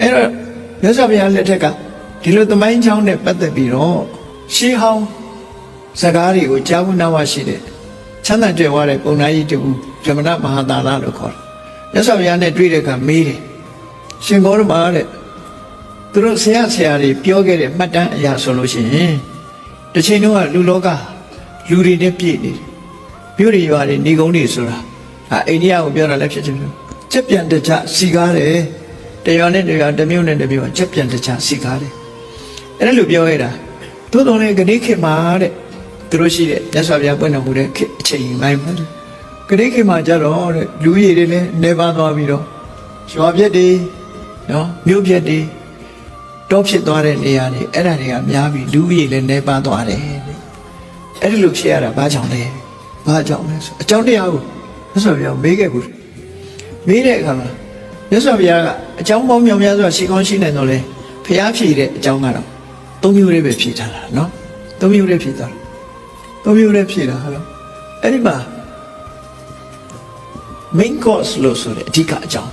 အဲ့တော့မြတ်စွာဘုရားလက်ထက်ကဒီလိုသမိုင်းချောင်းနဲ့ပတ်သက်ပြီးတော့ရှေးဟောင်းစကားတွေကိုကြားဘူးနာဝရှိတဲ့ချမ်းသာကြွယ်ဝတဲ့ပုံနာကြီးတူဗြဟ္မဏမဟာသာလလို့ခေါ်တယ်မြတ်စွာဘုရားနဲ့တွေ့တဲ့အခါမေးတယ်ရှင်ဂေါရမတဲ့သူတို့ဆရာဆရာတွေပြောခဲ့တဲ့မှတ်တမ်းအရာဆိုလို့ရှိရင်တစ်ချိန်တုန်းကလူလောကလူတွေနဲ့ပြည့်နေတယ်မြို့တွေရွာတွေနေကုန်းတွေဆိုတာအဲအိန္ဒိယကိုပြောတာလည်းဖြစ်ချင်တယ်ချက်ပြန်တကြစီကားတယ် တရွာနဲ့တရွာတစ်မြို့နဲ့တစ်မြို့ကချက်ပြန်တကြစီကားတယ်အဲ့ဒါလိုပြောရတာသို့တော်လည်းဂတိခေတ်မှာတဲ့သူတို့ရှိတဲ့မြတ်စွာဘုရားပွင့်တော်မူတဲ့ခေတ်အချိန်ပိုင်းမှာဂတိခေတ်မှာကြတော့တဲ့လူရည်တွေလည်းနေပါသွားပြီးတော့ရွာပြက်တွေနော်မြို့ပြက်တွေတော့ဖြစ်သွားတဲ့နေရာတွေအဲ့ဒါတွေကများပြီးလူရည်လည်းနေပါသွားတယ်တဲ့အဲ့ဒီလိုဖြစ်ရတာဘာကြောင့်လဲဘာကြောင့်လဲဆိုအကြောင်းတရားကိုမြတ်စွာဘုရားမေးခဲ့ဘူးမေးတဲ့အခါမှာ မြတ်စွာဘုရားကအကြောင်းပေါင်းမြောင်များစွာရှိကောင်းရှိနိုင်တော့လေဖျားဖြေတဲ့အကြောင်းကတော့သုံးမျိုးလေးပဲဖြေထားတာနော်သုံးမျိုးလေးဖြေထားတာသုံးမျိုးလေးဖြေတာဟာလို့အဲ့ဒီမှာ main course လို့ဆိုတဲ့အဓိကအကြောင်း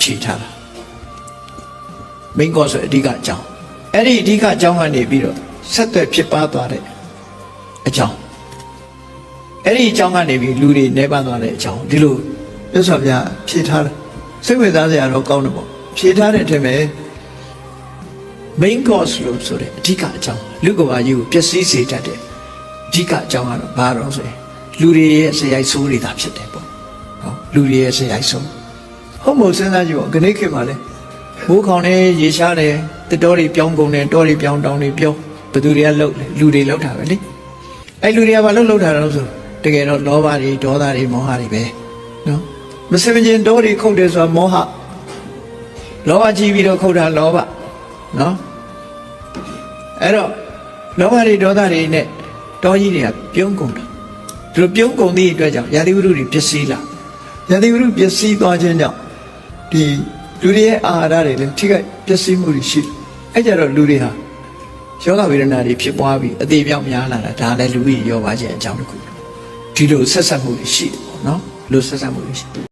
ဖြေထားတာ main course ဆိုတဲ့အဓိကအကြောင်းအဲ့ဒီအဓိကအကြောင်းကနေပြီးတော့ဆက်သွယ်ဖြစ်ပါသွားတဲ့အကြောင်းအဲ့ဒီအကြောင်းကနေပြီးလူတွေနေပါသွားတဲ့အကြောင်းဒီလိုမြတ်စွာဘုရားဖြေထားတယ် စိတ်ဝင်စားစရာတော့ကောင်းတယ်ပေါ့ဖြေထားတဲ့အထက်မှာ main course လို့ဆိုတဲ့အဓိကအကြောင်းလူကဘာကြီးကိုပျက်စီးစေတတ်တဲ့အဓိကအကြောင်းကတော့ဘာတော့ဆိုရင်လူတွေရဲ့စရိုက်ဆိုးတွေသာဖြစ်တယ်ပေါ့နော်လူတွေရဲ့စရိုက်ဆိုးဟုတ်မို့စဉ်းစားကြည့်ပေါ့ခဏခေတ်မှာလဲမိုးခေါင်နေရေရှားတယ်တတော်တွေပြောင်းကုန်တယ်တောတွေပြောင်းတောင်တွေပြောင်းဘယ်သူတွေကလှုပ်လဲလူတွေလှုပ်တာပဲလေအဲ့လူတွေကဘာလှုပ်လှုပ်တာလဲဆိုတကယ်တော့လောဘတွေဒေါသတွေမောဟတွေပဲနော် မစင်မချင်းတောတွေခုတ်တယ်ဆိုတာမောဟလောဘကြီးပြီးတော့ခုတ်တာလောဘနော်အဲ့တော့လောဘတွေဒေါသတွေနဲ့တောကြီးတွေကပြုံးကုန်တာဒီလိုပြုံးကုန်သည့်အတွက်ကြောင့်ယာတိဝုဒ္ဓတွေပျက်စီးလာယာတိဝုဒ္ဓပျက်စီးသွားခြင်းကြောင့်ဒီလူတွေရဲ့အာဟာရတွေလည်းထိခိုက်ပျက်စီးမှုတွေရှိတယ်အဲ့ကြတော့လူတွေဟာယောဂဝေဒနာတွေဖြစ်ပွားပြီးအသေးပြောင်းများလာတာဒါလည်းလူကြီးရောပါခြင်းအကြောင်းတစ်ခုဒီလိုဆက်ဆက်မှုတွေရှိတယ်ပေါ့နော်လူဆက်ဆက်မှုတွေရှိတယ်